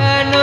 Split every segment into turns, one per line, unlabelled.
কেন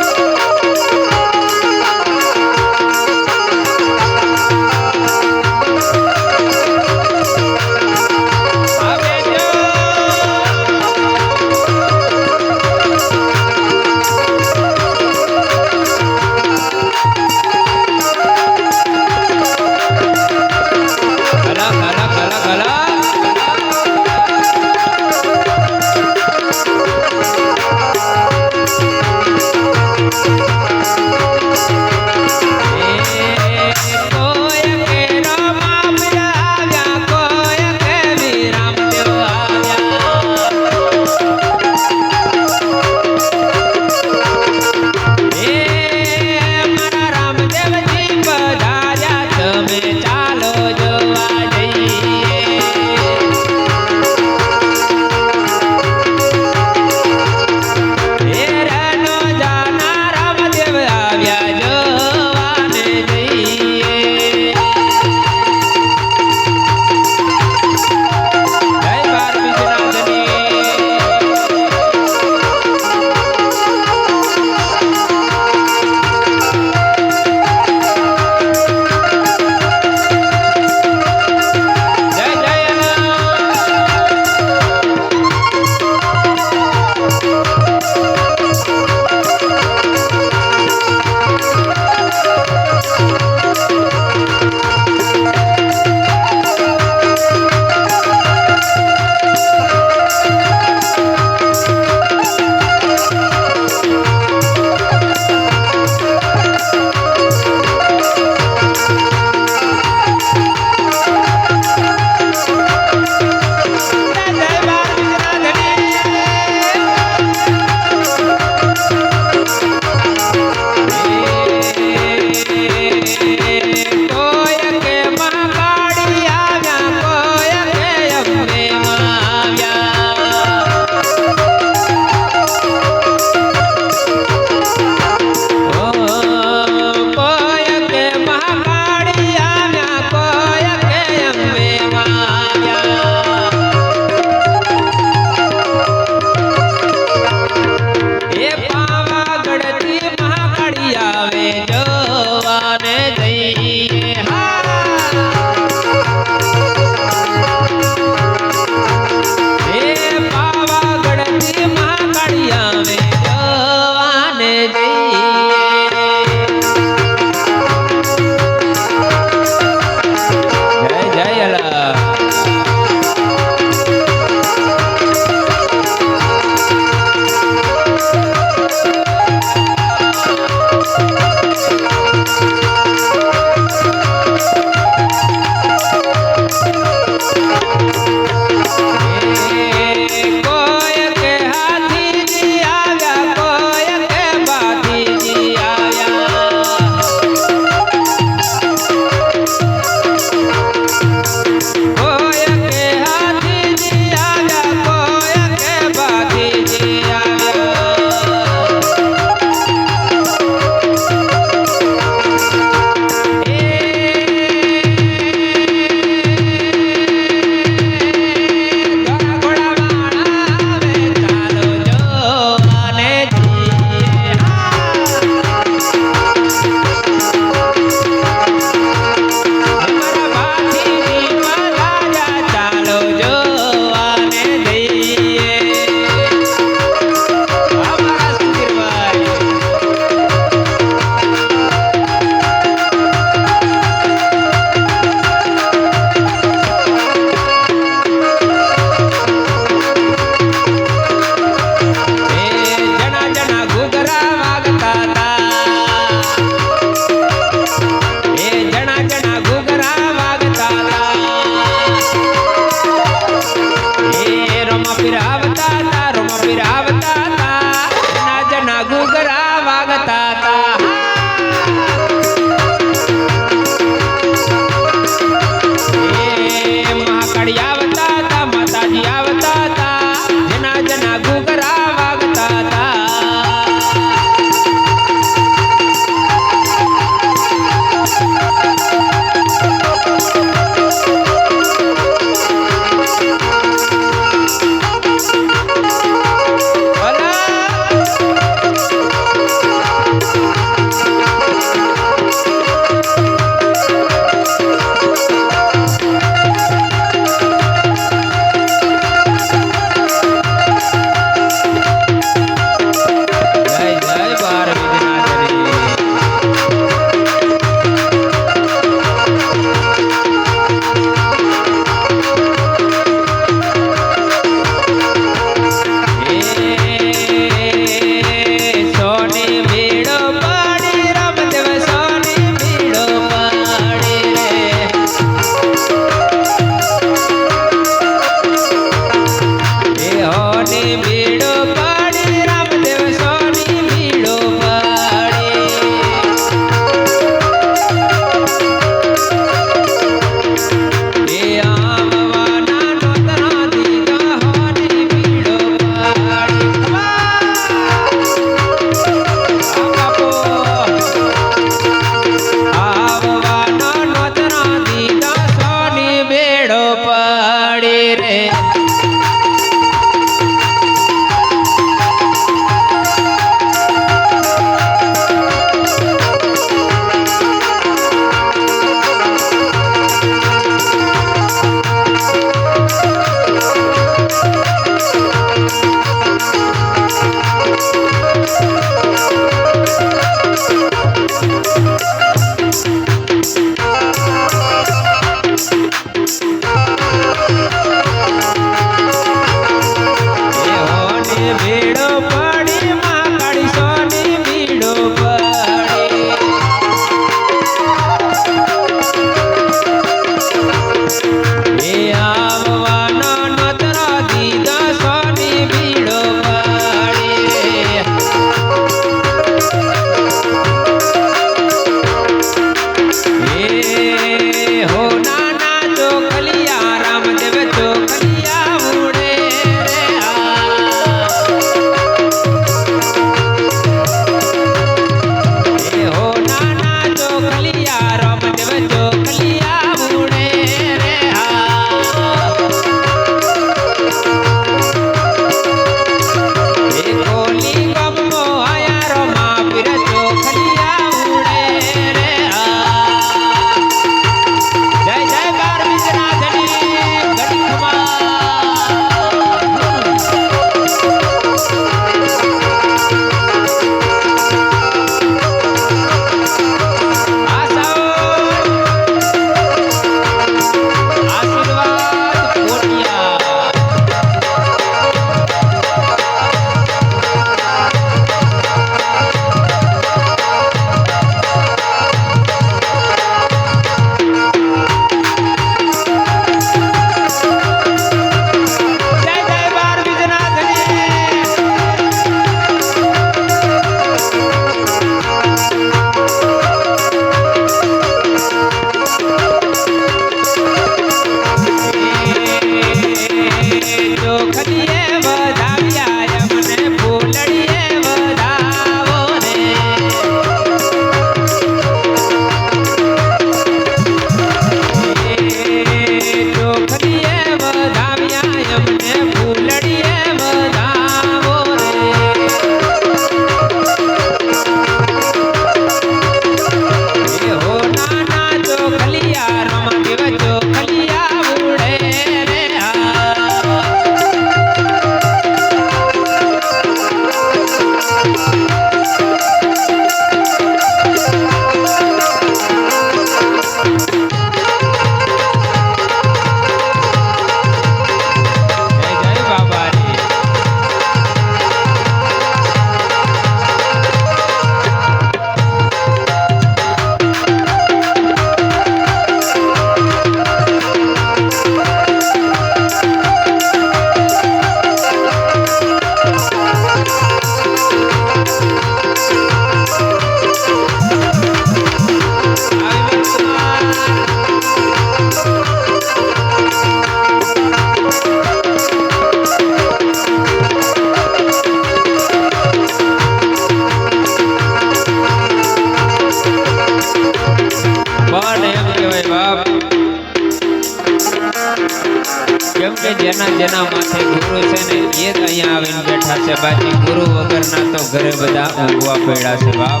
છે બાકી ગુરુ વગરના તો ઘરે બધા ઊંઘવા પડ્યા છે બાપ.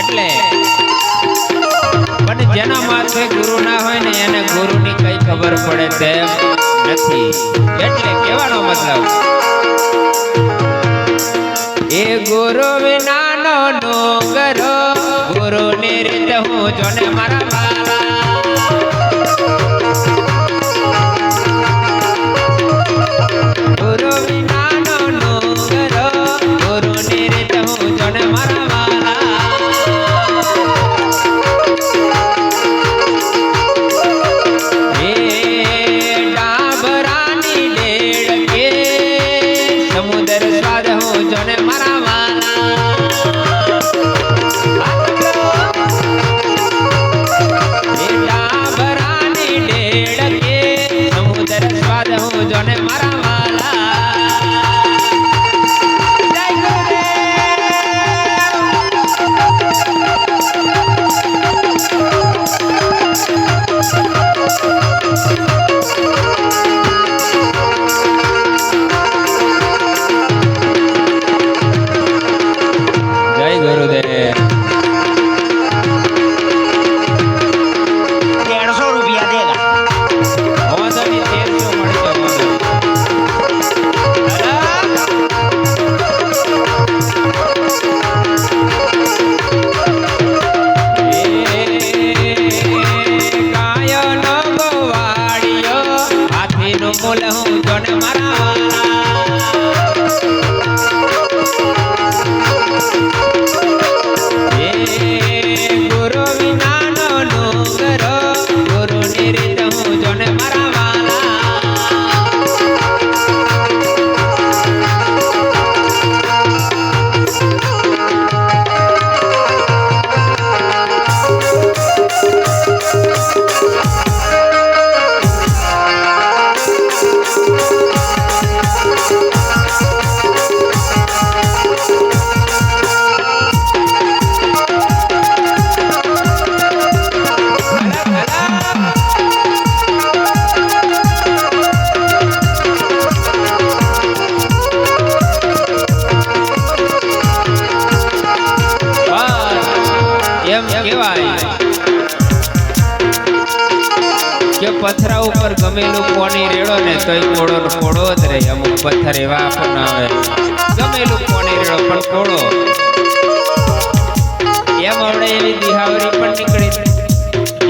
એટલે પણ જેના માથે ગુરુ ના હોય ને એને ગુરુની કઈ ખબર પડે તેમ નથી. એટલે કહેવાનો મતલબ, એ ગુરુ વિનાનો ડોંગરો ગુરુ ની રીત હું જોને મારા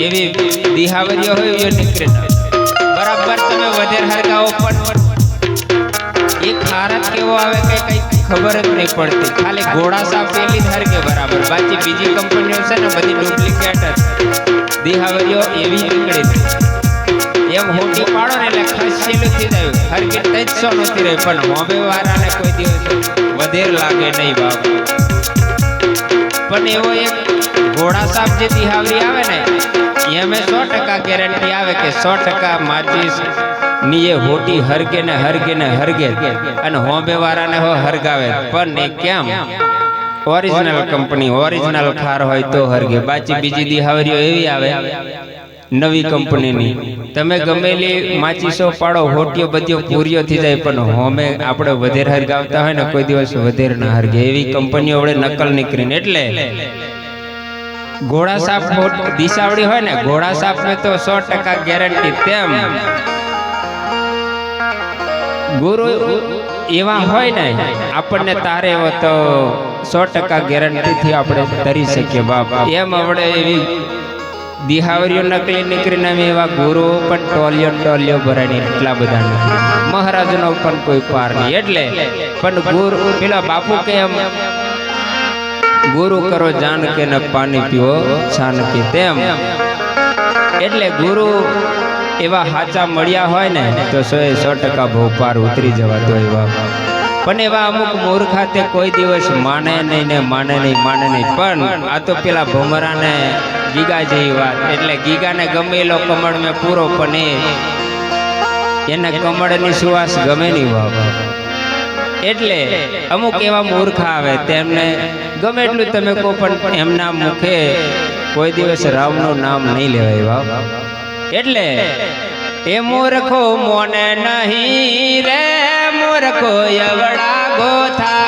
એવી દિહાવરીઓ હોય એવી નીકળે બરાબર તમે વધેર હરગાઓ પણ એ ખારત કેવો આવે કે કઈ ખબર જ નહીં પડતી. ખાલી ઘોડા સાપ પેલી હરગે બરાબર. બાકી બીજી કંપનીઓ છે ને બધી ડુપ્લિકેટ જ. દિહાવરીઓ એવી નીકળે છે. એમ હોટી પાડો ને એટલે ખસેલું થઈ જાય. હરગે તજ સો નથી રહે, પણ હોબે વાળાને કોઈ દિવસ વધેર લાગે નહીં બાપ. પણ એવો એક ઘોડા સાપ જે દિહાવરી આવે ને એમે સો ટકા ગેરંટી આવે કે સો ટકા માચીસની એ હોટી હરગે ને હરગે ને હરગે અને હોંબે વાળાને હો હરગાવે. પણ એ કેમ? ઓરિજિનલ કંપની ઓરિજિનલ ખાર હોય તો હરગે. બાકી બીજી દિહાવરીઓ એવી આવે, નવી કંપનીની તમે ગમેલી માચીસો પાડો, હોટીઓ બધીઓ પૂરીઓ થઈ જાય, પણ હોમે આપણે વધેર હરગાવતા હોય ને કોઈ દિવસ વધેર ના હરગે. એવી કંપનીઓ વડે નકલ નીકળીને. એટલે ઘોડા સાપ દિશાવડી હોય ને ઘોડા સાપ ને તો સો ટકા ગેરંટી તેમ. ગુરુ એવા હોય ને આપણને તારે એવો તો સો ટકા ગેરંટીથી આપણે તરી શકીએ બાપા. એમ આપણે એવી દિહાવરીઓ નકલી નીકળીને અમે એવા ગુરુ પણ ટોલિયો ટોલિયો નહીં એટલા બધા નથી. મહારાજનો પણ કોઈ પાર નહીં એટલે. પણ ગુરુ પેલા બાપુ કે એમ ગુરુ કરો જાન ન પાણી પીવો છાન તેમ. એટલે ગુરુ એવા હાચા મળ્યા હોય ને, તો સો એ સો ટકા ભોપાર પાર ઉતરી જવાતો એવા. પણ એવા અમુક મૂર્ખા તે કોઈ દિવસ માને નહીં ને માને નહીં માને નહીં. પણ આ તો પેલા ભમરાને ગીગા જેવી વાત. એટલે ગીગાને ગમેલો કમળ મેં પૂરો, પણ એને કમળની સુવાસ ગમે નહીં વાહ. એટલે અમુક એવા મૂર્ખ આવે તેમને ગમે એટલું તમે કો પણ એમના મુખે કોઈ દિવસ રામનું નામ નહીં લેવાય બાપ. એટલે એ મૂર્ખો મોને નહીં રે, મૂર્ખો એવડા ગોથા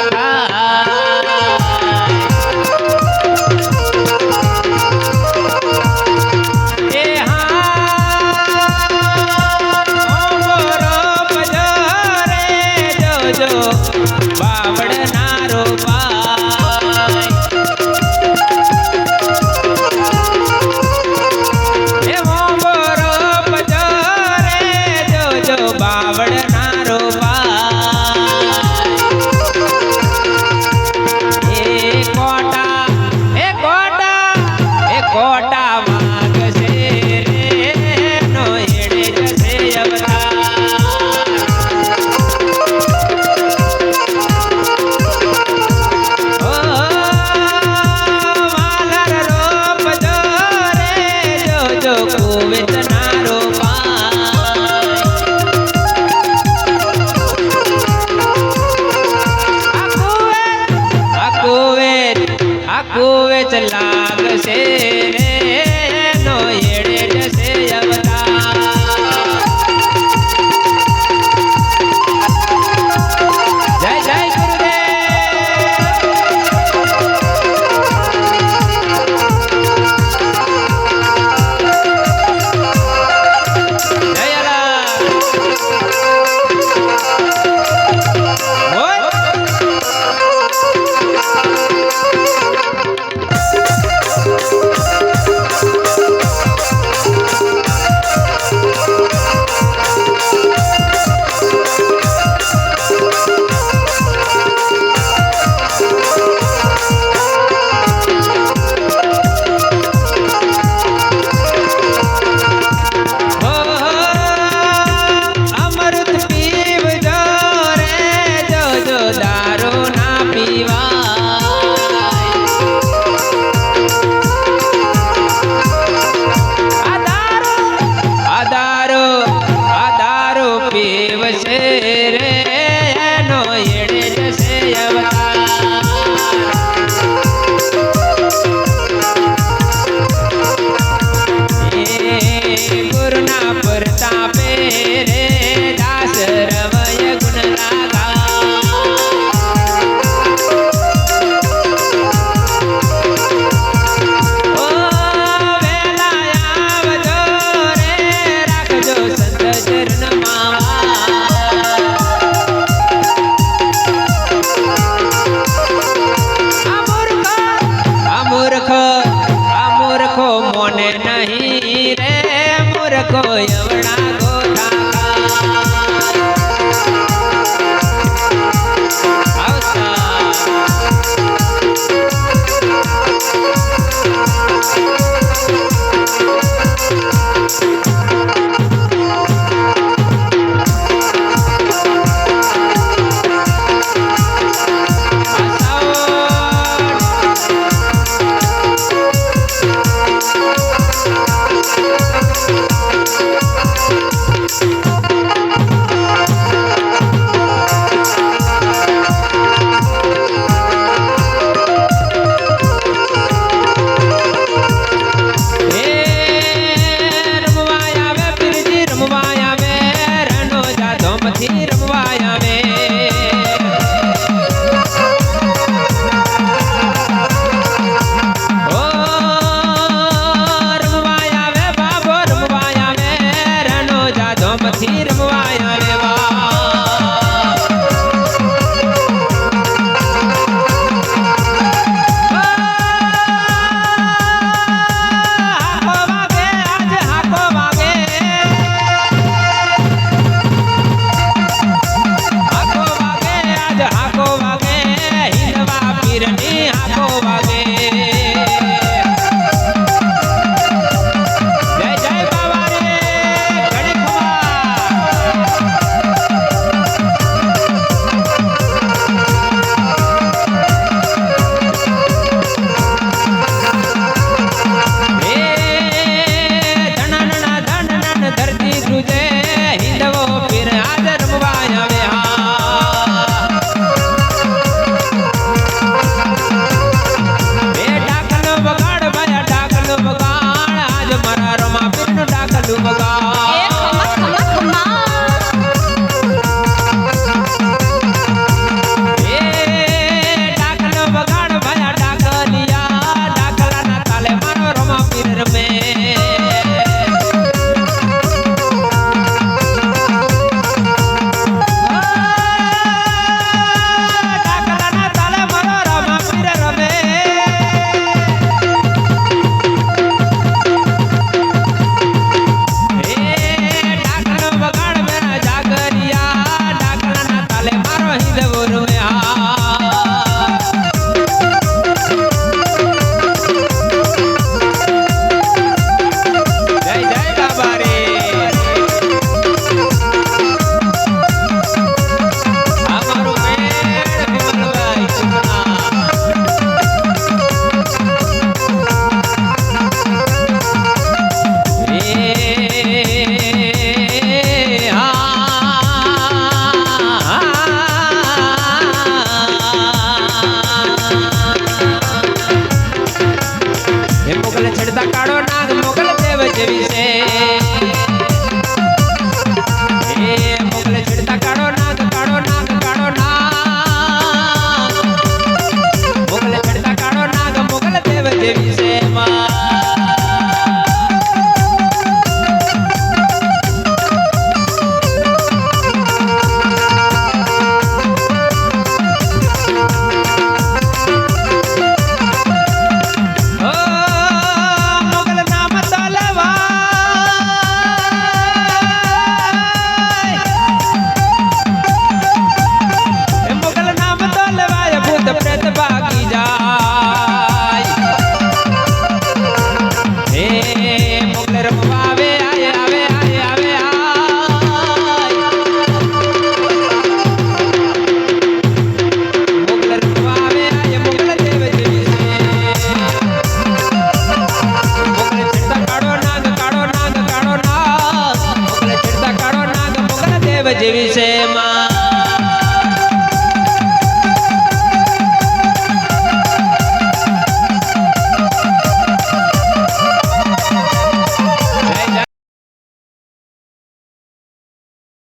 આખું વેચ લાગશે